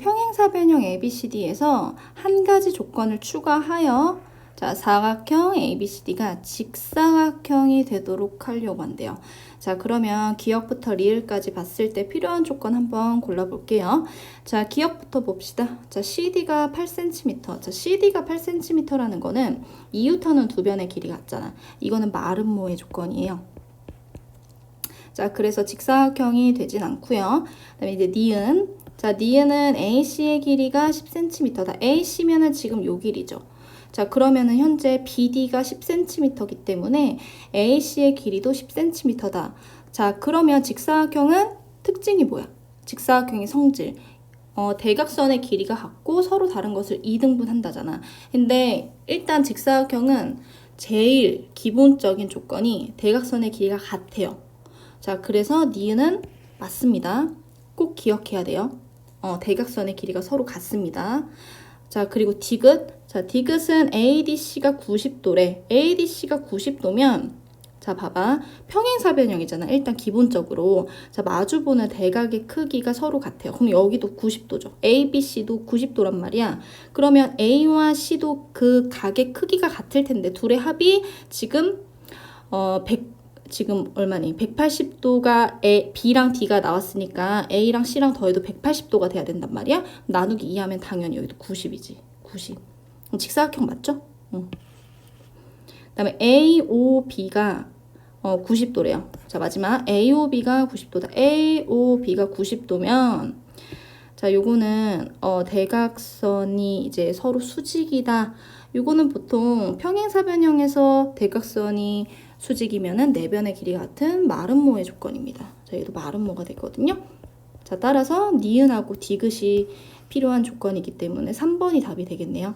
평행사 변형 ABCD에서 한 가지 조건을 추가하여 자, 사각형 ABCD가 직사각형이 되도록 하려고 한대요. 자, 그러면 기억부터 리을까지 봤을 때 필요한 조건 한번 골라볼게요. 자, 기억부터 봅시다. 자, CD가 8cm. 자, CD가 8cm라는 거는 이유터는 두 변의 길이 같잖아. 이거는 마름모의 조건이에요. 자, 그래서 직사각형이 되진 않고요. 그다음에 이제 니은. 자, 니은은 AC의 길이가 10cm다. AC면은 지금 요 길이죠. 자, 그러면은 현재 BD가 10cm이기 때문에 AC의 길이도 10cm다. 자, 그러면 직사각형은 특징이 뭐야? 직사각형의 성질. 어, 대각선의 길이가 같고 서로 다른 것을 2등분 한다잖아. 근데 일단 직사각형은 제일 기본적인 조건이 대각선의 길이가 같아요. 자, 그래서 니은은 맞습니다. 꼭 기억해야 돼요. 어, 대각선의 길이가 서로 같습니다. 자, 그리고 디귿. 자, 디귿은 ADC가 90도래. ADC가 90도면 자, 봐봐. 평행사 변형이잖아. 일단 기본적으로. 자, 마주보는 대각의 크기가 서로 같아요. 그럼 여기도 90도죠. ABC도 90도란 말이야. 그러면 A와 C도 그 각의 크기가 같을 텐데 둘의 합이 지금 어, 100 지금 얼마니? 180도가 A, B랑 D가 나왔으니까 A랑 C랑 더해도 180도가 돼야 된단 말이야. 나누기 2하면 당연히 여기도 90이지. 90. 그럼 직사각형 맞죠? 응. 그 다음에 AOB가 어, 90도래요. 자, 마지막 AOB가 90도다. AOB가 90도면 자, 요거는 어, 대각선이 이제 서로 수직이다. 요거는 보통 평행사 변형에서 대각선이 수직이면은 네 변의 길이 같은 마름모의 조건입니다. 자, 얘도 마름모가 되거든요. 자, 따라서 니은하고 디귿이 필요한 조건이기 때문에 3번이 답이 되겠네요.